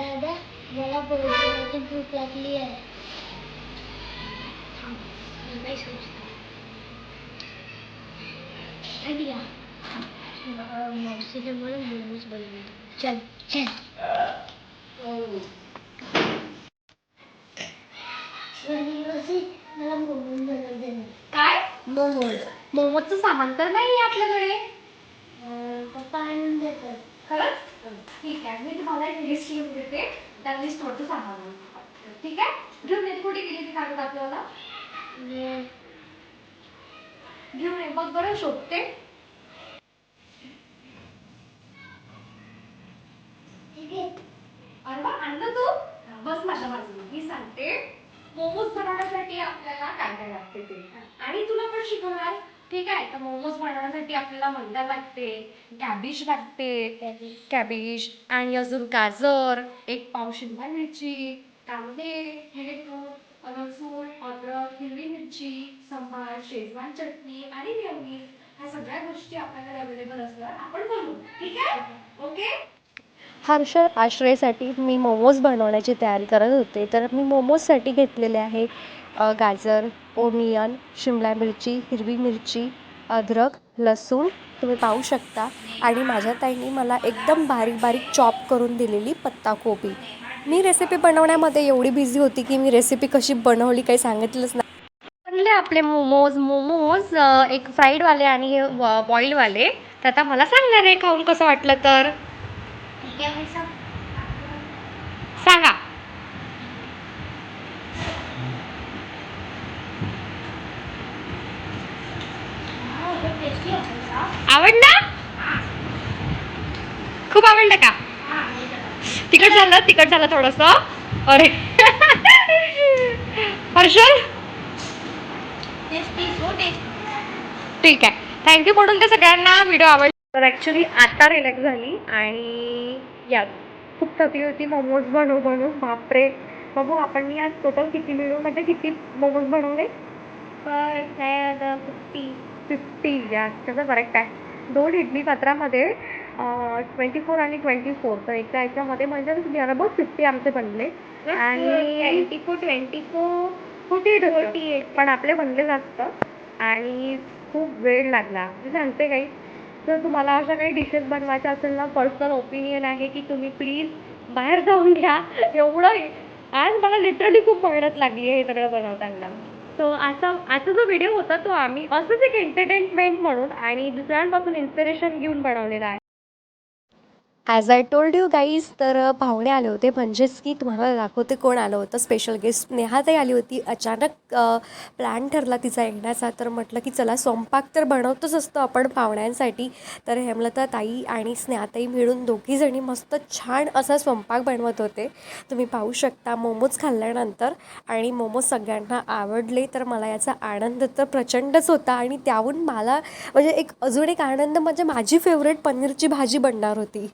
दादा मला भोजनाची भूक लागली आहे. मावशीने मला मोमोज बनवले. चल चल. काय? मोमोज. मोमोजचं सामान तर नाही आपल्याकडे? पप्पा आणून देतात. खरंच? ठीक आहे. मी तुम्हाला एक लिस्ट लिहून देते. त्या लिस्ट वरती सामान आहे. ठीक आहे? घेऊन येते कुठे गेली ती कागद आपल्याला? घेऊन ये. बघ बरं शोधते. अरे वा आणलं तू. बस माझ्या बाजूला. मी सांगते. मोमोज बनवण्यासाठी आपल्याला काय काय लागते ते. आणि तुला पण शिकवणार. ठीक आहे तर मोमोज बनवण्यासाठी आपल्याला मैदा लागते. कॅबेज लागते. कॅबेज. आणि अजून गाजर एक पाव शिमला मिरची कांदे हे लसूण अद्रक हिरवी मिरची सांबार शेजवान चटणी आणि ह्या सगळ्या गोष्टी आपल्याकडे अवेलेबल असणार. आपण बनवू. ठीक आहे? ओके? हर्षल आश्रयसाठी मी मोमोज बनवण्याची तयारी करत होते. तर मी मोमोजसाठी घेतलेले आहे गाजर ओनियन शिमला मिरची हिरवी मिरची अद्रक लसूण तुम्ही पाहू शकता. आणि माझ्या ताईंनी मला एकदम बारीक बारीक चॉप करून दिलेली पत्ताकोबी मी रेसिपी बनवण्यामध्ये एवढी बिझी होती की मी रेसिपी कशी बनवली काही सांगितलंच नाही. बनले आपले मोमोज मोमोज एक फ्राईडवाले आणि हे बॉईलवाले तर आता मला सांगणार आहे खाऊन कसं वाटलं तर ठीक आहे भाई साहब सांगा हाँ ये टेस्टी है भाई साहब आवडलं? खूप आवडलं का? तिकट झालं तिकट झालं थोडस. अरे. हर्षल? ठीक आहे. थँक्यू म्हणून त्या सगळ्यांना. व्हिडिओ आवडला. तर ॲक्च्युली आता रिलॅक्स झाली आणि या. खूप थकली होती. मोमोज बनवू बनवू. बापरे. बघू आपण मी आज टोटल किती मिळू म्हणजे किती मोमोज बनवले? पर शायद फिफ्टी फिफ्टी या त्याचं करेक्ट आहे. दोन इडली पात्रामध्ये ट्वेंटी फोर आणि ट्वेंटी फोर तर एका याच्यामध्ये म्हणजे अबाउट फिफ्टी आमचे बनले. आणि twenty four twenty four forty eight forty eight पण आपले बनले जास्त. आणि खूप वेळ लागला. मी सांगते काही. जर तुम्हाला अशा काही डिशेस बनवायच्या असेल ना पर्सनल ओपिनियन आहे की तुम्ही प्लीज बाहेर जाऊन घ्या. एवढं आज मला लिटरली खूप मेहनत लागली आहे हे सगळं बनवताना. सो असा असा जो व्हिडिओ होता तो आम्ही असंच एक एंटरटेनमेंट म्हणून आणि दुसऱ्यांपासून इन्स्पिरेशन घेऊन बनवलेला आहे. As I told you guys तर पाहुणे आले होते. म्हणजेच की तुम्हाला दाखवते कोण आलं होतं स्पेशल गेस्ट नेहाताई आली होती. अचानक प्लॅन ठरला तिचा येण्याचा तर म्हटलं की चला स्वयंपाक तर बनवतोच असतो आपण पाहुण्यांसाठी. तर हेमलता ताई आणि स्नेहाताई मिळून दोघीजणी मस्त छान असा स्वयंपाक बनवत होते. तुम्ही पाहू शकता मोमोज खाल्ल्यानंतर. आणि मोमोज सगळ्यांना आवडले. तर मला याचा आनंद तर प्रचंडच होता. आणि त्याहून मला म्हणजे एक अजून एक आनंद म्हणजे माझी फेवरेट पनीरची भाजी बनणार होती.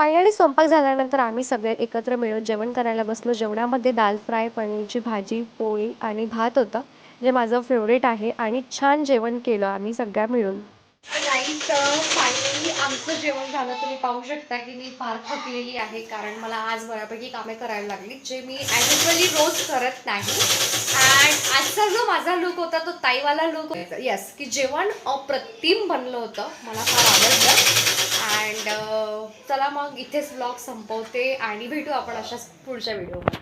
फायनली स्वयंपाक झाल्यानंतर आम्ही सगळे एकत्र मिळून जेवण करायला बसलो. जेवणामध्ये दाल फ्राय पनीरची भाजी पोळी आणि भात होतं जे माझं फेवरेट आहे. आणि छान जेवण केलं आम्ही सगळ्या मिळून. तर फायनली आमचं जेवण झालं. तुम्ही पाहू शकता की मी फार थकलेली आहे. कारण मला आज बऱ्यापैकी कामे करायला लागली जे मी ॲज्युअली रोज करत नाही. अँड आजचा जो माझा लुक होता तो ताईवाला लुक येस की जेवण अप्रतिम बनलं होतं. मला फार आवडलं. अँड चला मग इथेच ब्लॉग संपवते आणि भेटू आपण अशाच पुढच्या व्हिडिओमध्ये